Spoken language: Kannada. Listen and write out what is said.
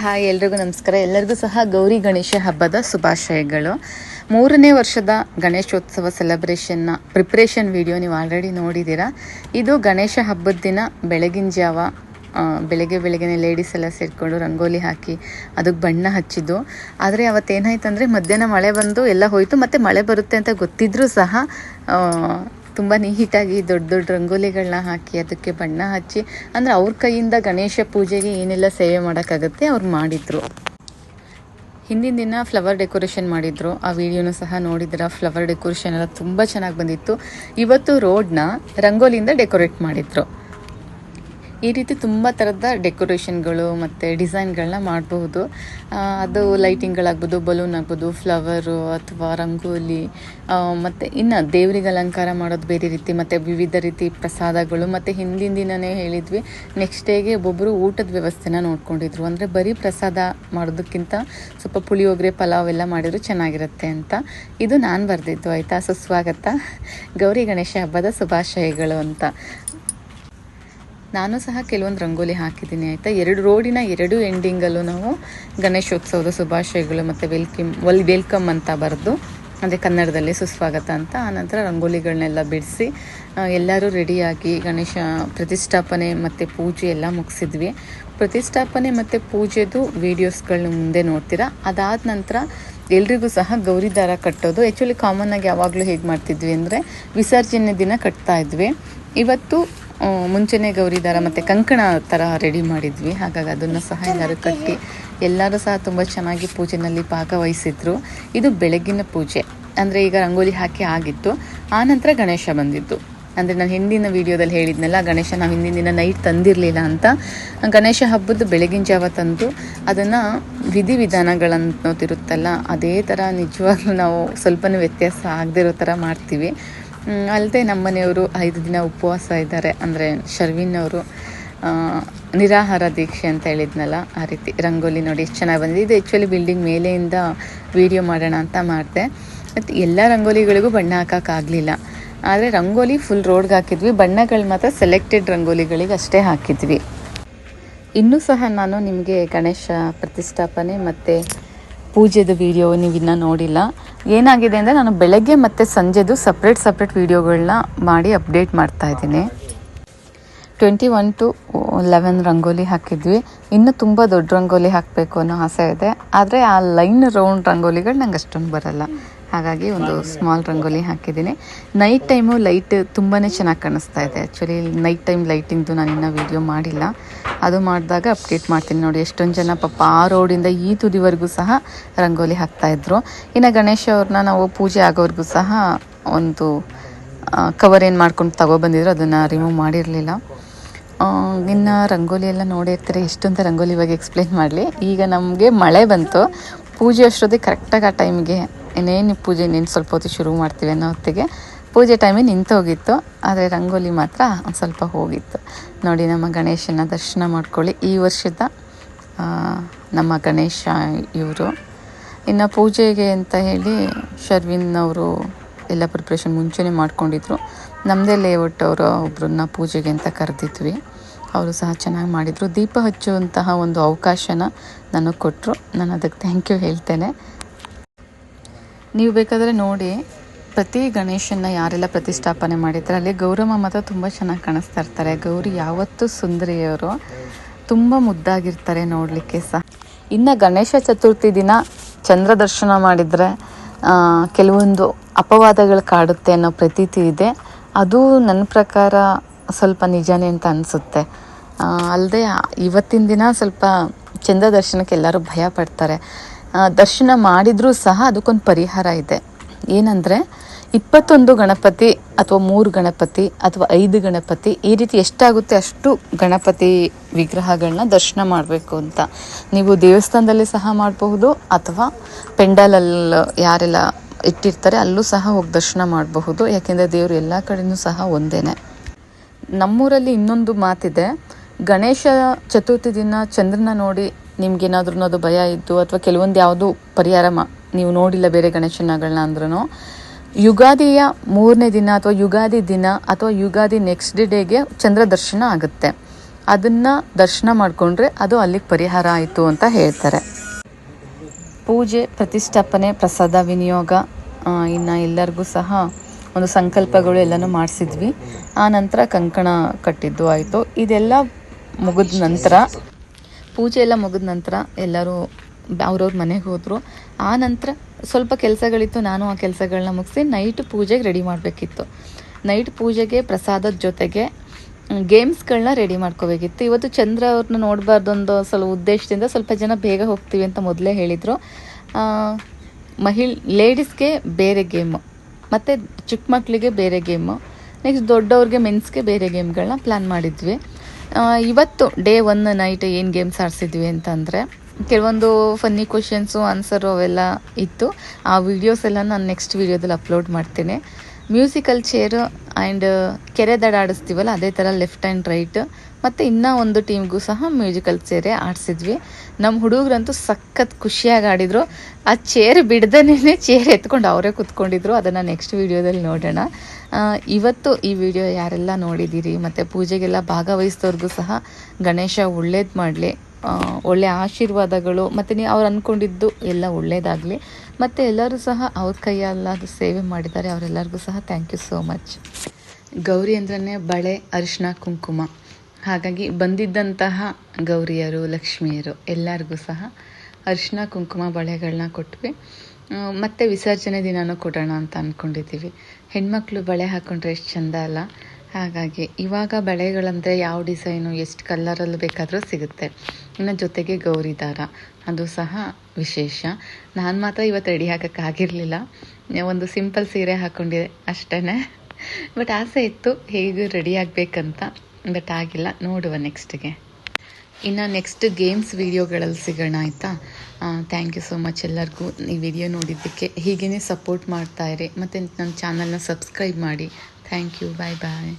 ಹಾಯ್, ಎಲ್ರಿಗೂ ನಮಸ್ಕಾರ. ಎಲ್ಲರಿಗೂ ಸಹ ಗೌರಿ ಗಣೇಶ ಹಬ್ಬದ ಶುಭಾಶಯಗಳು. ಮೂರನೇ ವರ್ಷದ ಗಣೇಶೋತ್ಸವ ಸೆಲೆಬ್ರೇಷನ್ನ ಪ್ರಿಪ್ರೇಷನ್ ವಿಡಿಯೋ ನೀವು ಆಲ್ರೆಡಿ ನೋಡಿದ್ದೀರಾ. ಇದು ಗಣೇಶ ಹಬ್ಬದ ದಿನ ಬೆಳಗಿನ ಜಾವ ಬೆಳಗ್ಗೆ ಬೆಳಗ್ಗೆ ಲೇಡೀಸ್ ಎಲ್ಲ ಸೇರಿಕೊಂಡು ರಂಗೋಲಿ ಹಾಕಿ ಅದಕ್ಕೆ ಬಣ್ಣ ಹಚ್ಚಿದ್ದು. ಆದರೆ ಅವತ್ತೇನಾಯ್ತಂದರೆ ಮಧ್ಯಾಹ್ನ ಮಳೆ ಬಂದು ಎಲ್ಲ ಹೋಯಿತು, ಮತ್ತು ಮಳೆ ಬರುತ್ತೆ ಅಂತ ಗೊತ್ತಿದ್ದರೂ ಸಹ ತುಂಬ ನೀಟಾಗಿ ದೊಡ್ಡ ದೊಡ್ಡ ರಂಗೋಲಿಗಳನ್ನ ಹಾಕಿ ಅದಕ್ಕೆ ಬಣ್ಣ ಹಚ್ಚಿ, ಅಂದರೆ ಅವ್ರ ಕೈಯಿಂದ ಗಣೇಶ ಪೂಜೆಗೆ ಏನೆಲ್ಲ ಸೇವೆ ಮಾಡೋಕ್ಕಾಗತ್ತೆ ಅವ್ರು ಮಾಡಿದರು. ಹಿಂದಿನ ದಿನ ಫ್ಲವರ್ ಡೆಕೋರೇಷನ್ ಮಾಡಿದ್ರು. ಆ ವಿಡಿಯೋನು ಸಹ ನೋಡಿದ್ರ ಫ್ಲವರ್ ಡೆಕೋರೇಷನ್ ಎಲ್ಲ ತುಂಬ ಚೆನ್ನಾಗಿ ಬಂದಿತ್ತು. ಇವತ್ತು ರೋಡ್ನ ರಂಗೋಲಿಯಿಂದ ಡೆಕೋರೇಟ್ ಮಾಡಿದ್ರು. ಈ ರೀತಿ ತುಂಬ ಥರದ ಡೆಕೋರೇಷನ್ಗಳು ಮತ್ತು ಡಿಸೈನ್ಗಳನ್ನ ಮಾಡಬಹುದು. ಅದು ಲೈಟಿಂಗ್ಗಳಾಗ್ಬೋದು ಬಲೂನ್ ಆಗ್ಬೋದು ಫ್ಲವರು ಅಥವಾ ರಂಗೋಲಿ ಮತ್ತು ಇನ್ನು ದೇವರಿಗೆ ಅಲಂಕಾರ ಮಾಡೋದು ಬೇರೆ ರೀತಿ, ಮತ್ತು ವಿವಿಧ ರೀತಿ ಪ್ರಸಾದಗಳು, ಮತ್ತು ಹಿಂದಿನ ದಿನನೇ ಹೇಳಿದ್ವಿ ನೆಕ್ಸ್ಟ್ ಡೇಗೆ ಒಬ್ಬೊಬ್ಬರು ಊಟದ ವ್ಯವಸ್ಥೆನ ನೋಡ್ಕೊಂಡಿದ್ರು. ಅಂದರೆ ಬರೀ ಪ್ರಸಾದ ಮಾಡೋದಕ್ಕಿಂತ ಸ್ವಲ್ಪ ಪುಳಿಯೋಗರೆ, ಪಲಾವ್ ಎಲ್ಲ ಮಾಡಿದ್ರು ಚೆನ್ನಾಗಿರುತ್ತೆ ಅಂತ. ಇದು ನಾನು ಬರೆದಿದ್ದು, ಆಯಿತಾ? ಸುಸ್ವಾಗತ ಗೌರಿ ಗಣೇಶ ಹಬ್ಬದ ಶುಭಾಶಯಗಳು ಅಂತ. ನಾನು ಸಹ ಕೆಲವೊಂದು ರಂಗೋಲಿ ಹಾಕಿದ್ದೀನಿ, ಆಯಿತಾ? ಎರಡು ರೋಡಿನ ಎರಡು ಎಂಡಿಂಗಲ್ಲೂ ನಾವು ಗಣೇಶೋತ್ಸವದ ಶುಭಾಶಯಗಳು ಮತ್ತು ವೆಲ್ಕಮ್, ವಲ್, ವೆಲ್ಕಮ್ ಅಂತ ಬರೆದು ಅಂದರೆ ಕನ್ನಡದಲ್ಲಿ ಸುಸ್ವಾಗತ ಅಂತ ಆನಂತರ ರಂಗೋಲಿಗಳನ್ನೆಲ್ಲ ಬಿಡಿಸಿ ಎಲ್ಲರೂ ರೆಡಿಯಾಗಿ ಗಣೇಶ ಪ್ರತಿಷ್ಠಾಪನೆ ಮತ್ತು ಪೂಜೆ ಎಲ್ಲ ಮುಗಿಸಿದ್ವಿ. ಪ್ರತಿಷ್ಠಾಪನೆ ಮತ್ತು ಪೂಜೆದು ವೀಡಿಯೋಸ್ಗಳನ್ನ ಮುಂದೆ ನೋಡ್ತೀರಾ? ಅದಾದ ನಂತರ ಎಲ್ರಿಗೂ ಸಹ ಗೌರಿ ದಾರ ಕಟ್ಟೋದು. ಆ್ಯಕ್ಚುಲಿ ಕಾಮನ್ ಆಗಿ ಯಾವಾಗಲೂ ಹೇಗೆ ಮಾಡ್ತಿದ್ವಿ ಅಂದರೆ, ವಿಸರ್ಜನೆ ದಿನ ಕಟ್ತಾ ಇದ್ವಿ. ಇವತ್ತು ಮುಂಚೆನೇ ಗೌರಿ ದಾರ ಮತ್ತು ಕಂಕಣ ಥರ ರೆಡಿ ಮಾಡಿದ್ವಿ. ಹಾಗಾಗಿ ಅದನ್ನು ಸಹ ಎಲ್ಲರೂ ಕಟ್ಟಿ ಎಲ್ಲರೂ ಸಹ ತುಂಬ ಚೆನ್ನಾಗಿ ಪೂಜೆನಲ್ಲಿ ಭಾಗವಹಿಸಿದ್ರು. ಇದು ಬೆಳಗಿನ ಪೂಜೆ. ಅಂದರೆ ಈಗ ರಂಗೋಲಿ ಹಾಕಿ ಆಗಿತ್ತು. ಆನಂತರ ಗಣೇಶ ಬಂದಿದ್ದು. ಅಂದರೆ ನಾನು ಹಿಂದಿನ ವಿಡಿಯೋದಲ್ಲಿ ಹೇಳಿದ್ನಲ್ಲ, ಗಣೇಶ ನಾವು ಹಿಂದಿನ ದಿನ ನೈಟ್ ತಂದಿರಲಿಲ್ಲ ಅಂತ. ಗಣೇಶ ಹಬ್ಬದ ಬೆಳಗಿನ ಜಾವ ತಂದು ಅದನ್ನು ವಿಧಿವಿಧಾನಗಳನ್ನೋದಿರುತ್ತಲ್ಲ ಅದೇ ಥರ ನಿಜವಾಗ್ಲೂ ನಾವು ಸ್ವಲ್ಪನೂ ವ್ಯತ್ಯಾಸ ಆಗದಿರೋ ಥರ ಮಾಡ್ತೀವಿ. ಅಲ್ಲದೆ ನಮ್ಮನೆಯವರು ಐದು ದಿನ ಉಪವಾಸ ಇದ್ದಾರೆ. ಅಂದರೆ ಶರ್ವಿನ್ ಅವರು ನಿರಾಹಾರ ದೀಕ್ಷೆ ಅಂತ ಹೇಳಿದ್ನಲ್ಲ ಆ ರೀತಿ. ರಂಗೋಲಿ ನೋಡಿ ಎಷ್ಟು ಚೆನ್ನಾಗಿ ಬಂದಿದೆ. ಇದು ಆ್ಯಕ್ಚುಲಿ ಬಿಲ್ಡಿಂಗ್ ಮೇಲೆಯಿಂದ ವಿಡಿಯೋ ಮಾಡೋಣ ಅಂತ ಮಾಡಿದೆ. ಮತ್ತು ಎಲ್ಲ ರಂಗೋಲಿಗಳಿಗೂ ಬಣ್ಣ ಹಾಕೋಕ್ಕಾಗಲಿಲ್ಲ ಆದರೆ ರಂಗೋಲಿ ಫುಲ್ ರೋಡ್ಗೆ ಹಾಕಿದ್ವಿ. ಬಣ್ಣಗಳು ಮಾತ್ರ ಸೆಲೆಕ್ಟೆಡ್ ರಂಗೋಲಿಗಳಿಗೆ ಅಷ್ಟೇ ಹಾಕಿದ್ವಿ. ಇನ್ನೂ ಸಹ ನಾನು ನಿಮಗೆ ಗಣೇಶ ಪ್ರತಿಷ್ಠಾಪನೆ ಮತ್ತು ಪೂಜೆದು ವಿಡಿಯೋ ನೀವು ಇನ್ನೂ ನೋಡಿಲ್ಲ. ಏನಾಗಿದೆ ಅಂದರೆ ನಾನು ಬೆಳಗ್ಗೆ ಮತ್ತು ಸಂಜೆದು ಸಪ್ರೇಟ್ ಸಪ್ರೇಟ್ ವೀಡಿಯೋಗಳನ್ನ ಮಾಡಿ ಅಪ್ಡೇಟ್ ಮಾಡ್ತಾ ಇದ್ದೀನಿ. Twenty one two eleven rangoli ಹಾಕಿದ್ವಿ. ಇನ್ನೂ ತುಂಬ ದೊಡ್ಡ ರಂಗೋಲಿ ಹಾಕಬೇಕು ಅನ್ನೋ ಆಸೆ ಇದೆ. ಆದರೆ ಆ ಲೈನ್ ರೌಂಡ್ ರಂಗೋಲಿಗಳು ನಂಗೆ ಅಷ್ಟೊಂದು ಬರಲ್ಲ. ಹಾಗಾಗಿ ಒಂದು ಸ್ಮಾಲ್ ರಂಗೋಲಿ ಹಾಕಿದ್ದೀನಿ. ನೈಟ್ ಟೈಮು ಲೈಟ್ ತುಂಬಾ ಚೆನ್ನಾಗಿ ಕಾಣಿಸ್ತಾ ಇದೆ. ಆ್ಯಕ್ಚುಲಿ ನೈಟ್ ಟೈಮ್ ಲೈಟಿಂಗ್ದು ನಾನು ಇನ್ನೂ ವೀಡಿಯೋ ಮಾಡಿಲ್ಲ. ಅದು ಮಾಡಿದಾಗ ಅಪ್ಡೇಟ್ ಮಾಡ್ತೀನಿ ನೋಡಿ. ಎಷ್ಟೊಂದು ಜನ ಪಾಪ ಆ ರೋಡಿಂದ ಈ ತುದಿವರೆಗೂ ಸಹ ರಂಗೋಲಿ ಹಾಕ್ತಾಯಿದ್ರು ಇನ್ನು ಗಣೇಶ ಅವ್ರನ್ನ ನಾವು ಪೂಜೆ ಆಗೋವರೆಗೂ ಸಹ ಒಂದು ಕವರ್ ಏನು ಮಾಡ್ಕೊಂಡು ತಗೊಬಂದಿದ್ರು ಅದನ್ನು ರಿಮೂವ್ ಮಾಡಿರಲಿಲ್ಲ. ಇನ್ನು ರಂಗೋಲಿ ಎಲ್ಲ ನೋಡಿರ್ತಾರೆ ಎಷ್ಟೊಂದು ರಂಗೋಲಿ ಇವಾಗ ಎಕ್ಸ್ಪ್ಲೇನ್ ಮಾಡಲಿ. ಈಗ ನಮಗೆ ಮಳೆ ಬಂತು. ಪೂಜೆ ಅಷ್ಟೊತ್ತಿಗೆ ಕರೆಕ್ಟಾಗಿ ಆ ಟೈಮಿಗೆ ಇನ್ನೇನು ಪೂಜೆ ಇನ್ನೇನು ಸ್ವಲ್ಪ ಹೊತ್ತು ಶುರು ಮಾಡ್ತೀವಿ ಅನ್ನೋ ಹೊತ್ತಿಗೆ ಪೂಜೆ ಟೈಮಿಗೆ ನಿಂತು ಹೋಗಿತ್ತು. ಆದರೆ ರಂಗೋಲಿ ಮಾತ್ರ ಒಂದು ಸ್ವಲ್ಪ ಹೋಗಿತ್ತು. ನೋಡಿ, ನಮ್ಮ ಗಣೇಶನ ದರ್ಶನ ಮಾಡ್ಕೊಳ್ಳಿ. ಈ ವರ್ಷದ ನಮ್ಮ ಗಣೇಶ ಇವರು. ಇನ್ನು ಪೂಜೆಗೆ ಅಂತ ಹೇಳಿ ಶರ್ವಿನ್ ಅವರು ಎಲ್ಲ ಪ್ರಿಪ್ರೇಷನ್ ಮುಂಚೆನೇ ಮಾಡ್ಕೊಂಡಿದ್ರು. ನಮ್ಮದೇ ಲೇಔಟ್ ಅವರ ಒಬ್ಬರನ್ನ ಪೂಜೆಗೆ ಅಂತ ಕರೆದಿದ್ವಿ. ಅವರು ಸಹ ಚೆನ್ನಾಗಿ ಮಾಡಿದರು. ದೀಪ ಹಚ್ಚುವಂತಹ ಒಂದು ಅವಕಾಶನ ನನಗೆ ಕೊಟ್ಟರು ನಾನು ಅದಕ್ಕೆ ಥ್ಯಾಂಕ್ ಯು ಹೇಳ್ತೇನೆ. ನೀವು ಬೇಕಾದರೆ ನೋಡಿ, ಪ್ರತಿ ಗಣೇಶನ ಯಾರೆಲ್ಲ ಪ್ರತಿಷ್ಠಾಪನೆ ಮಾಡಿದ್ದಾರೆ ಅಲ್ಲಿ ಗೌರಮ್ಮ ಮಾತ್ರ ತುಂಬ ಚೆನ್ನಾಗಿ ಕಾಣಿಸ್ತಾ ಇರ್ತಾರೆ. ಗೌರಿ ಯಾವತ್ತೂ ಸುಂದರಿಯವರು, ತುಂಬ ಮುದ್ದಾಗಿರ್ತಾರೆ ನೋಡಲಿಕ್ಕೆ ಸಹ. ಇನ್ನು ಗಣೇಶ ಚತುರ್ಥಿ ದಿನ ಚಂದ್ರ ದರ್ಶನ ಮಾಡಿದರೆ ಕೆಲವೊಂದು ಅಪವಾದಗಳು ಕಾಡುತ್ತೆ ಅನ್ನೋ ಪ್ರತೀತಿ ಇದೆ. ಅದು ನನ್ನ ಪ್ರಕಾರ ಸ್ವಲ್ಪ ನಿಜನೇ ಅಂತ ಅನಿಸುತ್ತೆ. ಅಲ್ಲದೆ ಇವತ್ತಿನ ದಿನ ಸ್ವಲ್ಪ ಚಂದ್ರ ದರ್ಶನಕ್ಕೆ ಎಲ್ಲರೂ ಭಯ ಪಡ್ತಾರೆ. ದರ್ಶನ ಮಾಡಿದರೂ ಸಹ ಅದಕ್ಕೊಂದು ಪರಿಹಾರ ಇದೆ. ಏನಂದರೆ, ಇಪ್ಪತ್ತೊಂದು ಗಣಪತಿ ಅಥವಾ ಮೂರು ಗಣಪತಿ ಅಥವಾ ಐದು ಗಣಪತಿ ಈ ರೀತಿ ಎಷ್ಟಾಗುತ್ತೆ ಅಷ್ಟು ಗಣಪತಿ ವಿಗ್ರಹಗಳನ್ನ ದರ್ಶನ ಮಾಡಬೇಕು ಅಂತ. ನೀವು ದೇವಸ್ಥಾನದಲ್ಲಿ ಸಹ ಮಾಡಬಹುದು ಅಥವಾ ಪೆಂಡಲಲ್ಲಿ ಯಾರೆಲ್ಲ ಇಟ್ಟಿರ್ತಾರೆ ಅಲ್ಲೂ ಸಹ ಹೋಗಿ ದರ್ಶನ ಮಾಡಬಹುದು. ಯಾಕೆಂದರೆ ದೇವರು ಎಲ್ಲ ಕಡೆಯೂ ಸಹ ಒಂದೇನೆ. ನಮ್ಮೂರಲ್ಲಿ ಇನ್ನೊಂದು ಮಾತಿದೆ, ಗಣೇಶ ಚತುರ್ಥಿ ದಿನ ಚಂದ್ರನ ನೋಡಿ ನಿಮ್ಗೇನಾದ್ರೂ ಅದು ಭಯ ಇದ್ದು ಅಥವಾ ಕೆಲವೊಂದು ಯಾವುದು ಪರಿಹಾರ ಮಾ ನೀವು ನೋಡಿಲ್ಲ ಬೇರೆ ಗಣೇಶನಗಳನ್ನ ಅಂದ್ರೂ ಯುಗಾದಿಯ ಮೂರನೇ ದಿನ ಅಥವಾ ಯುಗಾದಿ ದಿನ ಅಥವಾ ಯುಗಾದಿ ನೆಕ್ಸ್ಟ್ ಡೇಗೆ ಚಂದ್ರ ದರ್ಶನ ಆಗುತ್ತೆ. ಅದನ್ನು ದರ್ಶನ ಮಾಡಿಕೊಂಡ್ರೆ ಅದು ಅಲ್ಲಿಗೆ ಪರಿಹಾರ ಆಯಿತು ಅಂತ ಹೇಳ್ತಾರೆ. ಪೂಜೆ, ಪ್ರತಿಷ್ಠಾಪನೆ, ಪ್ರಸಾದ, ವಿನಿಯೋಗ ಇನ್ನು ಎಲ್ಲರಿಗೂ ಸಹ ಒಂದು ಸಂಕಲ್ಪಗಳು ಎಲ್ಲನೂ ಮಾಡಿಸಿದ್ವಿ. ಆ ನಂತರ ಕಂಕಣ ಕಟ್ಟಿದ್ದು ಆಯಿತು. ಇದೆಲ್ಲ ಮುಗಿದ ನಂತರ ಪೂಜೆ ಎಲ್ಲ ಮುಗಿದ ನಂತರ ಎಲ್ಲರೂ ಅವ್ರವ್ರ ಮನೆಗೆ ಹೋದರು. ಆ ನಂತರ ಸ್ವಲ್ಪ ಕೆಲಸಗಳಿತ್ತು, ನಾನು ಆ ಕೆಲಸಗಳನ್ನ ಮುಗಿಸಿ ನೈಟ್ ಪೂಜೆಗೆ ರೆಡಿ ಮಾಡಬೇಕಿತ್ತು. ನೈಟ್ ಪೂಜೆಗೆ ಪ್ರಸಾದದ ಜೊತೆಗೆ ಗೇಮ್ಸ್ಗಳನ್ನ ರೆಡಿ ಮಾಡ್ಕೋಬೇಕಿತ್ತು. ಇವತ್ತು ಚಂದ್ರ ಅವ್ರನ್ನ ನೋಡಬಾರ್ದೊಂದು ಸ್ವಲ್ಪ ಉದ್ದೇಶದಿಂದ ಸ್ವಲ್ಪ ಜನ ಬೇಗ ಹೋಗ್ತೀವಿ ಅಂತ ಮೊದಲೇ ಹೇಳಿದರು. ಮಹಿಳ್ ಲೇಡೀಸ್ಗೆ ಬೇರೆ ಗೇಮು ಮತ್ತು ಚಿಕ್ಕ ಮಕ್ಕಳಿಗೆ ಬೇರೆ ಗೇಮು ನೆಕ್ಸ್ಟ್ ದೊಡ್ಡವ್ರಿಗೆ ಮೆನ್ಸ್ಗೆ ಬೇರೆ ಗೇಮ್ಗಳನ್ನ ಪ್ಲ್ಯಾನ್ ಮಾಡಿದ್ವಿ. ಇವತ್ತು ಡೇ ಒನ್ ನೈಟ್ ಏನು ಗೇಮ್ಸ್ ಆಡಿಸಿದ್ವಿ ಅಂತಂದರೆ, ಕೆಲವೊಂದು ಫನ್ನಿ ಕ್ವಶನ್ಸು ಆನ್ಸರು ಅವೆಲ್ಲ ಇತ್ತು. ಆ ವಿಡಿಯೋಸ್ ಎಲ್ಲ ನಾನು ನೆಕ್ಸ್ಟ್ ವಿಡಿಯೋದಲ್ಲಿ ಅಪ್ಲೋಡ್ ಮಾಡ್ತೀನಿ. ಮ್ಯೂಸಿಕಲ್ ಚೇರು ಆ್ಯಂಡ್ ಕೆರೆ ದಡ ಆಡಿಸ್ತೀವಲ್ಲ ಅದೇ ಥರ ಲೆಫ್ಟ್ ಆ್ಯಂಡ್ ರೈಟ್ ಮತ್ತು ಇನ್ನೂ ಒಂದು ಟೀಮ್ಗೂ ಸಹ ಮ್ಯೂಸಿಕಲ್ ಚೇರೇ ಆಡಿಸಿದ್ವಿ. ನಮ್ಮ ಹುಡುಗರಂತೂ ಸಖತ್ ಖುಷಿಯಾಗಿ ಆಡಿದರು. ಆ ಚೇರ್ ಬಿಡ್ದೇ ಚೇರ್ ಎತ್ಕೊಂಡು ಅವರೇ ಕುತ್ಕೊಂಡಿದ್ರು. ಅದನ್ನು ನೆಕ್ಸ್ಟ್ ವೀಡಿಯೋದಲ್ಲಿ ನೋಡೋಣ. ಇವತ್ತು ಈ ವಿಡಿಯೋ ಯಾರೆಲ್ಲ ನೋಡಿದ್ದೀರಿ ಮತ್ತು ಪೂಜೆಗೆಲ್ಲ ಭಾಗವಹಿಸಿದವ್ರಿಗೂ ಸಹ ಗಣೇಶ ಒಳ್ಳೇದು ಮಾಡಲಿ. ಒಳ್ಳೆ ಆಶೀರ್ವಾದಗಳು, ಮತ್ತು ನೀವು ಅವ್ರು ಅಂದ್ಕೊಂಡಿದ್ದು ಎಲ್ಲ ಒಳ್ಳೆಯದಾಗಲಿ ಮತ್ತು ಎಲ್ಲರೂ ಸಹ ಅವ್ರ ಕೈಯಲ್ಲಾದ ಸೇವೆ ಮಾಡಿದ್ದಾರೆ, ಅವರೆಲ್ಲರಿಗೂ ಸಹ thank you so much Gauri ಅಂದ್ರೆ ಬಳೆ ಅರಿಶಿನ ಕುಂಕುಮ. ಹಾಗಾಗಿ ಬಂದಿದ್ದಂತಹ ಗೌರಿಯರು, ಲಕ್ಷ್ಮಿಯರು ಎಲ್ಲರಿಗೂ ಸಹ ಅರಿಶಿನ ಕುಂಕುಮ ಬಳೆಗಳನ್ನ ಕೊಟ್ವಿ. ಮತ್ತು ವಿಸರ್ಜನೆ ದಿನನೂ ಕೊಡೋಣ ಅಂತ ಅಂದ್ಕೊಂಡಿದ್ದೀವಿ ಹೆಣ್ಮಕ್ಳು ಬಳೆ ಹಾಕೊಂಡ್ರೆ ಎಷ್ಟು ಚಂದ ಅಲ್ಲ. ಹಾಗಾಗಿ ಇವಾಗ ಬಳೆಗಳಂದರೆ ಯಾವ ಡಿಸೈನು, ಎಷ್ಟು ಕಲ್ಲರಲ್ಲಿ ಬೇಕಾದರೂ ಸಿಗುತ್ತೆ. ಇನ್ನು ಜೊತೆಗೆ ಗೌರಿ ದಾರ, ಅದು ಸಹ ವಿಶೇಷ. ನಾನು ಮಾತ್ರ ಇವತ್ತು ರೆಡಿ ಹಾಕೋಕ್ಕಾಗಿರಲಿಲ್ಲ ಒಂದು ಸಿಂಪಲ್ ಸೀರೆ ಹಾಕ್ಕೊಂಡಿದೆ ಅಷ್ಟೇ ಬಟ್ ಆಸೆ ಇತ್ತು, ಹೇಗೂ ರೆಡಿ ಆಗಬೇಕಂತ ಬಟ್ ಆಗಿಲ್ಲ. ನೋಡುವ ನೆಕ್ಸ್ಟ್ಗೆ ಇನ್ನು ನೆಕ್ಸ್ಟ್ ಗೇಮ್ಸ್ ವೀಡಿಯೋಗಳಲ್ಲಿ ಸಿಗೋಣ, ಆಯಿತಾ? ಥ್ಯಾಂಕ್ ಯು ಸೋ ಮಚ್ ಎಲ್ಲರಿಗೂ. ಈ ವಿಡಿಯೋ ನೋಡಿದ್ದಕ್ಕೆ ಹೀಗೇ ಸಪೋರ್ಟ್ ಮಾಡ್ತಾ ಇರಿ. ಮತ್ತು ನನ್ನ ಚಾನಲ್ನ ಸಬ್ಸ್ಕ್ರೈಬ್ ಮಾಡಿ. Thank you bye bye